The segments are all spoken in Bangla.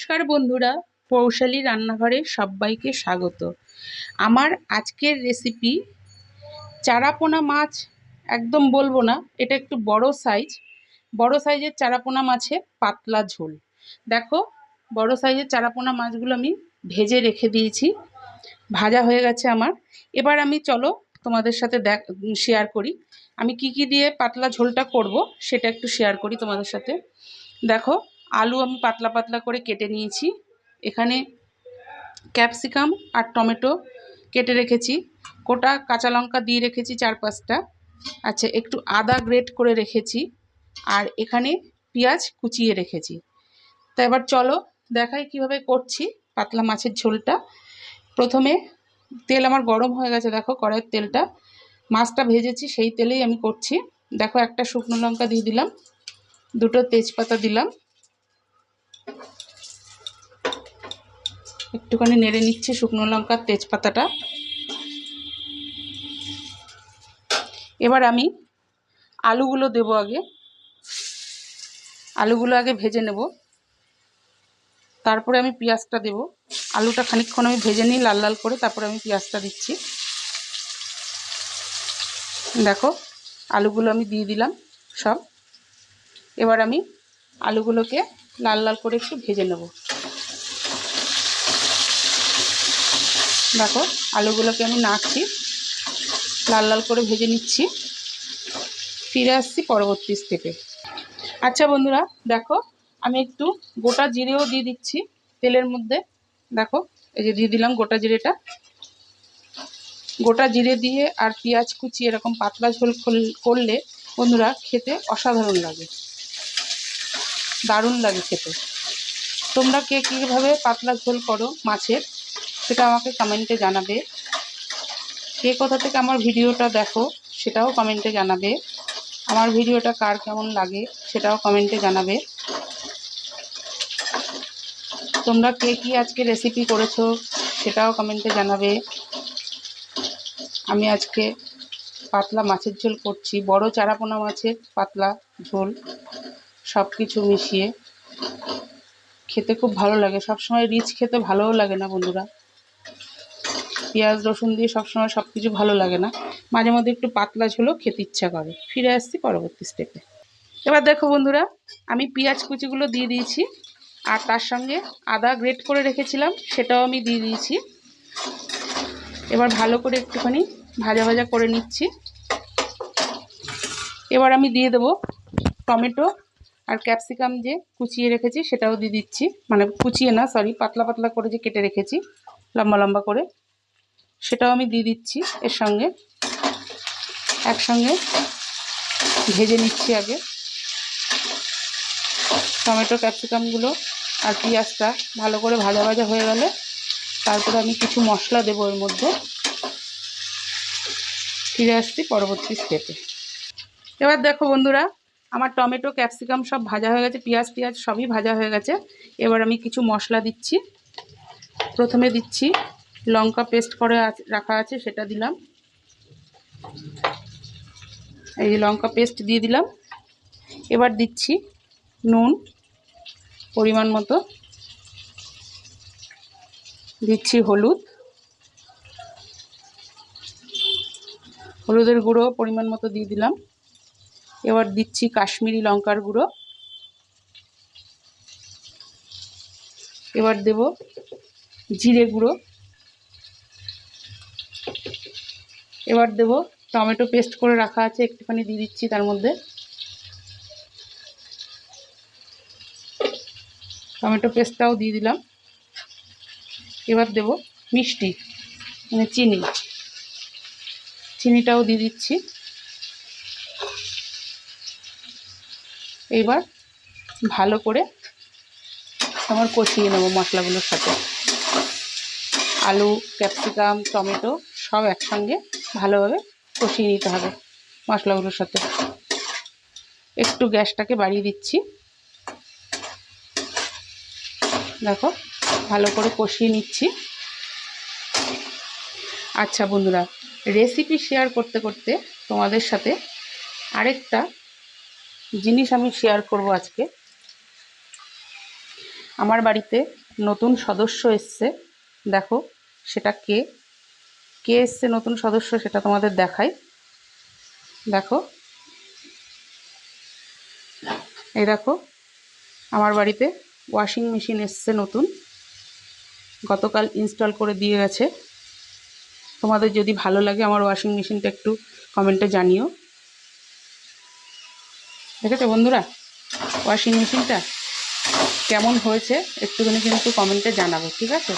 নমস্কার বন্ধুরা, পৌশালী রান্নাঘরে সবাইকে স্বাগত। আমার আজকের রেসিপি চারাপোনা মাছ, একদম বলব না, এটা একটু বড় সাইজ বড় সাইজের চারাপোনা মাছের পাতলা ঝোল। দেখো, বড় সাইজের চারাপোনা মাছগুলো আমি ভেজে রেখে দিয়েছি। ভাজা হয়ে গেছে আমার। এবার আমি, চলো, তোমাদের সাথে দেখ শেয়ার করি। আমি কি কি দিয়ে পাতলা ঝোলটা করব, সেটা একটু শেয়ার করি তোমাদের সাথে। দেখো আলু আমি পাতলা পাতলা করে কেটে নিয়েছি। এখানে ক্যাপসিকাম আর টমেটো কেটে রেখেছি। গোটা কাঁচা লঙ্কা দিয়ে রেখেছি চার পাঁচটা আচ্ছা একটু আদা গ্রেট করে রেখেছি আর এখানে পেঁয়াজ কুচিয়ে রেখেছি। তা এবার চলো দেখাই কীভাবে করছি পাতলা মাছের ঝোলটা। প্রথমে তেল আমার গরম হয়ে গেছে, দেখো কড়াইয়ের তেলটা। মাছটা ভেজেছি, সেই তেলেই আমি করছি। দেখো একটা শুকনো লঙ্কা দিয়ে দিলাম, দুটো তেজপাতা দিলাম। একটুখানি নেড়ে নিচ্ছি শুকনো লঙ্কার তেজপাতাটা। এবার আমি আলুগুলো দেব আগে। আলুগুলো আগে ভেজে নেব। তারপরে আমি পেঁয়াজটা দেব। আলুটা খানিকক্ষণ আমি ভেজে নিই লাল লাল করে, তারপরে আমি পেঁয়াজটা দিচ্ছি। দেখো, আলুগুলো আমি দিয়ে দিলাম সব। এবার আমি আলুগুলোকে লাল লাল করে একটু ভেজে নেব। দেখো, আলুগুলোকে আমি নাড়ছি, লাল লাল করে ভেজে নিচ্ছি। ফিরে আসছি পরবর্তী স্টেপে আচ্ছা বন্ধুরা, দেখো, আমি একটু গোটা জিরেও দিয়ে দিচ্ছি তেলের মধ্যে। দেখো, এই যে দিয়ে দিলাম গোটা জিরেটা। গোটা জিরে দিয়ে আর পেঁয়াজ কুচি এরকম পাতলা ঝোল করলে বন্ধুরা খেতে অসাধারণ লাগে। দারুণ লাগে খেতে। তোমরা কে কীভাবে পাতলা ঝোল করো মাছের, সেটা আমাকে কমেন্টে জানাবে। কে কোথা থেকে আমার ভিডিওটা দেখো, সেটাও কমেন্টে জানাবে। আমার ভিডিওটা কার কেমন লাগে, সেটাও কমেন্টে জানাবে। তোমরা কে কী আজকে রেসিপি করেছ, সেটাও কমেন্টে জানাবে। আমি আজকে পাতলা মাছের ঝোল করছি, বড় চারাপোনা মাছের পাতলা ঝোল। সব কিছু মিশিয়ে। খেতে খুব ভালো লাগে। সবসময় রিচ খেতে ভালোও লাগে না বন্ধুরা। পেঁয়াজ, রসুন দিয়ে সবসময় সব কিছু ভালো লাগে না। মাঝে মধ্যে একটু পাতলা ঝোলও খেতে ইচ্ছা করে। ফিরে আসছি পরবর্তী স্টেপে এবার দেখো বন্ধুরা, আমি পেঁয়াজ কুচিগুলো দিয়ে দিয়েছি। আর তার সঙ্গে আদা গ্রেট করে রেখেছিলাম, সেটাও আমি দিয়ে দিয়েছি। এবার ভালো করে একটুখানি ভাজা ভাজা করে নিচ্ছি। এবার আমি দিয়ে দেবো টমেটো আর ক্যাপসিকাম যে কুচিয়ে রেখেছি, সেটাও দিয়ে দিচ্ছি। মানে কুচিয়ে না সরি পাতলা পাতলা করে যে কেটে রেখেছি, লম্বা লম্বা করে, সেটাও আমি দিয়ে দিচ্ছি এর সঙ্গে। একসঙ্গে ভেজে নিচ্ছি আগে। টমেটো ক্যাপসিকামগুলো আর পেঁয়াজটা ভালো করে ভাজা ভাজা হয়ে গেলে, তারপরে আমি কিছু মশলা দেবো এর মধ্যে। ফিরে আসছি পরবর্তী স্টেপে এবার দেখো বন্ধুরা আমার টমেটো, ক্যাপসিকাম সব ভাজা হয়ে গেছে, পেঁয়াজ টিয়াজ সবই ভাজা হয়ে গেছে। এবার আমি কিছু মশলা দিচ্ছি। প্রথমে দিচ্ছি লঙ্কা পেস্ট করে রাখা আছে, সেটা দিলাম। এই লঙ্কা পেস্ট দিয়ে দিলাম। এবার দিচ্ছি নুন, পরিমাণ মতো। দিচ্ছি হলুদ। হলুদের গুঁড়ো পরিমাণ মতো দিয়ে দিলাম। এবার দিচ্ছি কাশ্মীরি লঙ্কার গুঁড়ো। এবার দেব জিরে গুঁড়ো। এবার দেব টমেটো পেস্ট করে রাখা আছে, একটুখানি দিয়ে দিচ্ছি তার মধ্যে। টমেটো পেস্টটাও দিয়ে দিলাম। এবার দেব মিষ্টি মানে চিনি। চিনিটাও দিয়ে দিচ্ছি। এইবার ভালো করে আমার কষিয়ে নেব মশলাগুলোর সাথে। আলু, ক্যাপসিকাম, টমেটো সব একসঙ্গে ভালোভাবে কষিয়ে নিতে হবে মশলাগুলোর সাথে। একটু গ্যাসটাকে বাড়িয়ে দিচ্ছি। দেখো, ভালো করে কষিয়ে নিচ্ছি। আচ্ছা বন্ধুরা, রেসিপি শেয়ার করতে করতে তোমাদের সাথে আরেকটা জিনিস আমি শেয়ার করব আজকে। আমার বাড়িতে নতুন সদস্য এসছে। দেখো, সেটা কে? কে এসছে নতুন সদস্য সেটা তোমাদের দেখাই। দেখো, এই দেখো, আমার বাড়িতে ওয়াশিং মেশিন এসছে নতুন। গতকাল ইনস্টল করে দিয়ে গেছে। তোমাদের যদি ভালো লাগে আমার ওয়াশিং মেশিনটা একটু কমেন্টে জানিও। দেখেছ বন্ধুরা? ওয়াশিং মেশিনটা কেমন হয়েছে একটুখানি কিন্তু কমেন্টে জানাবে, ঠিক আছে?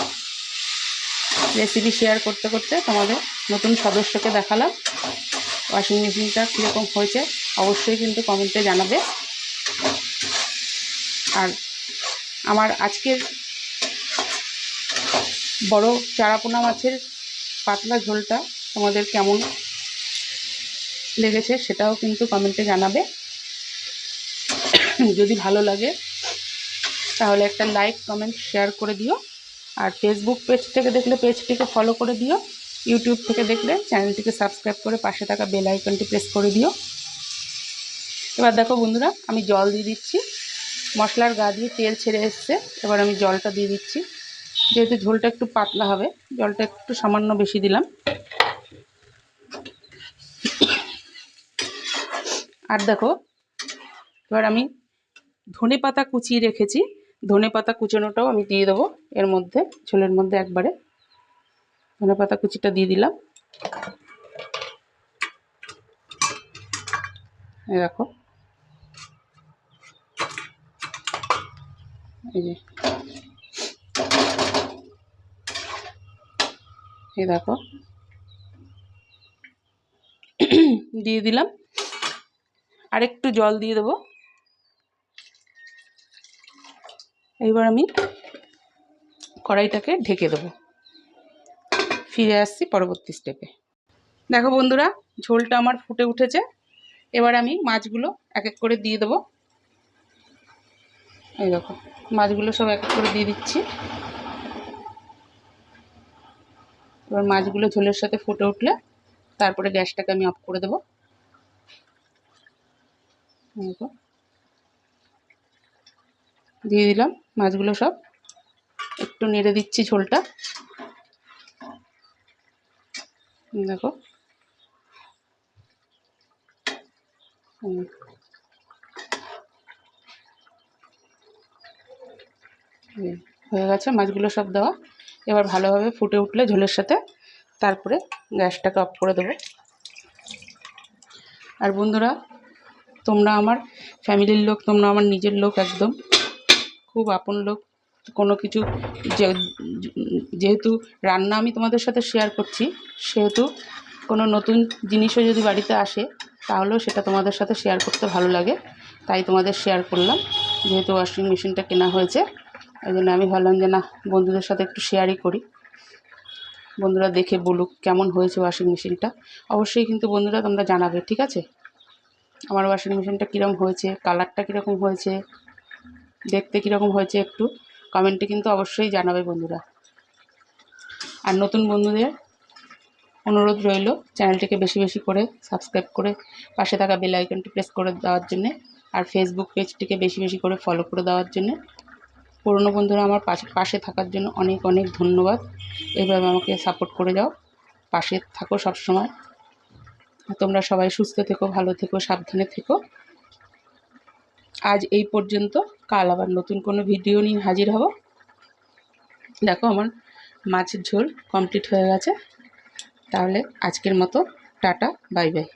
রেসিপি শেয়ার করতে করতে তোমাদের নতুন সদস্যকে দেখালাম ওয়াশিং মেশিনটা কীরকম হয়েছে অবশ্যই কিন্তু কমেন্টে জানাবে। আর আমার আজকের বড় চারাপোনা মাছের পাতলা ঝোলটা তোমাদের কেমন লেগেছে সেটাও কিন্তু কমেন্টে জানাবে। যদি ভালো লাগে, তাহলে একটা লাইক কমেন্ট শেয়ার করে দিও। আর ফেসবুক পেজ থেকে দেখলে পেজটিকে ফলো করে দিও। ইউটিউব থেকে দেখলে চ্যানেলটিকে সাবস্ক্রাইব করে পাশে থাকা বেল আইকনটি প্রেস করে দিও। এবার দেখো বন্ধুরা, আমি জল দিয়ে দিচ্ছি। মশলার গা দিয়ে তেল ছেড়ে এসছে। এবার আমি জলটা দিয়ে দিচ্ছি। যেহেতু ঝোলটা একটু পাতলা হবে, জলটা একটু সামান্য বেশি দিলাম। আর দেখো, এবার আমি ধনে পাতা কুচিয়ে রেখেছি। ধনে পাতা কুচানোটাও আমি দিয়ে দেবো এর মধ্যে, ঝোলের মধ্যে একবারে। ধনে পাতা কুচিটা দিয়ে দিলাম। দেখো। এই এই দেখো। দিয়ে দিলাম। আর একটু জল দিয়ে দেবো। এইবার আমি কড়াইটাকে ঢেকে দেবো। ফিরে আসছি পরবর্তী স্টেপে দেখো বন্ধুরা, ঝোলটা আমার ফুটে উঠেছে। এবার আমি মাছগুলো এক এক করে দিয়ে দেবো। এই দেখো, মাছগুলো সব এক এক করে দিয়ে দিচ্ছি। এবার মাছগুলো ঝোলের সাথে ফুটে উঠলে তারপরে গ্যাসটাকে আমি অফ করে দেবো। দেখো দিয়ে দিলাম, মাছগুলো সব। একটু নেড়ে দিচ্ছি ঝোলটা। দেখো। হয়ে গেছে, মাছগুলো সব দেওয়া। এবার ভালোভাবে ফুটে উঠলে ঝোলের সাথে। তারপরে গ্যাসটাকে অফ করে দেবো। আর বন্ধুরা, তোমরা আমার ফ্যামিলির লোক, তোমরা আমার নিজের লোক একদম। খুব আপন লোক, কোনো কিছু যেহেতু রান্না আমি তোমাদের সাথে শেয়ার করছি, সেহেতু কোনো নতুন জিনিসও যদি বাড়িতে আসে, তাহলেও সেটা তোমাদের সাথে শেয়ার করতে ভালো লাগে। তাই তোমাদের শেয়ার করলাম, যেহেতু ওয়াশিং মেশিনটা কেনা হয়েছে ওই জন্য আমি ভাবলাম যে না, বন্ধুদের সাথে একটু শেয়ারই করি। বন্ধুরা দেখে বলুক কেমন হয়েছে ওয়াশিং মেশিনটা অবশ্যই কিন্তু বন্ধুরা তোমরা জানাবে, ঠিক আছে? আমার ওয়াশিং মেশিনটা কীরকম হয়েছে কালারটা কীরকম হয়েছে দেখতে কীরকম হয়েছে একটু, কমেন্টে কিন্তু অবশ্যই জানাবে বন্ধুরা। আর নতুন বন্ধুদের অনুরোধ রইল চ্যানেলটিকে বেশি বেশি করে সাবস্ক্রাইব করে পাশে থাকা বেল আইকনটি প্রেস করে দেওয়ার জন্যে, আর ফেসবুক পেজটিকে বেশি বেশি করে ফলো করে দেওয়ার জন্যে। পুরনো বন্ধুরা, আমার পাশে পাশে থাকার জন্য অনেক অনেক ধন্যবাদ। এইভাবে আমাকে সাপোর্ট করে যাও, পাশে থাকো সবসময়। তোমরা সবাই সুস্থ থেকো, ভালো থেকো, সাবধানে থেকো। আজ এই পর্যন্ত। কাল আবার নতুন কোনো ভিডিও নিয়ে হাজির হব। দেখো আমার মাছের ঝোল কমপ্লিট হয়ে গেছে। তাহলে আজকের মতো টাটা বাই বাই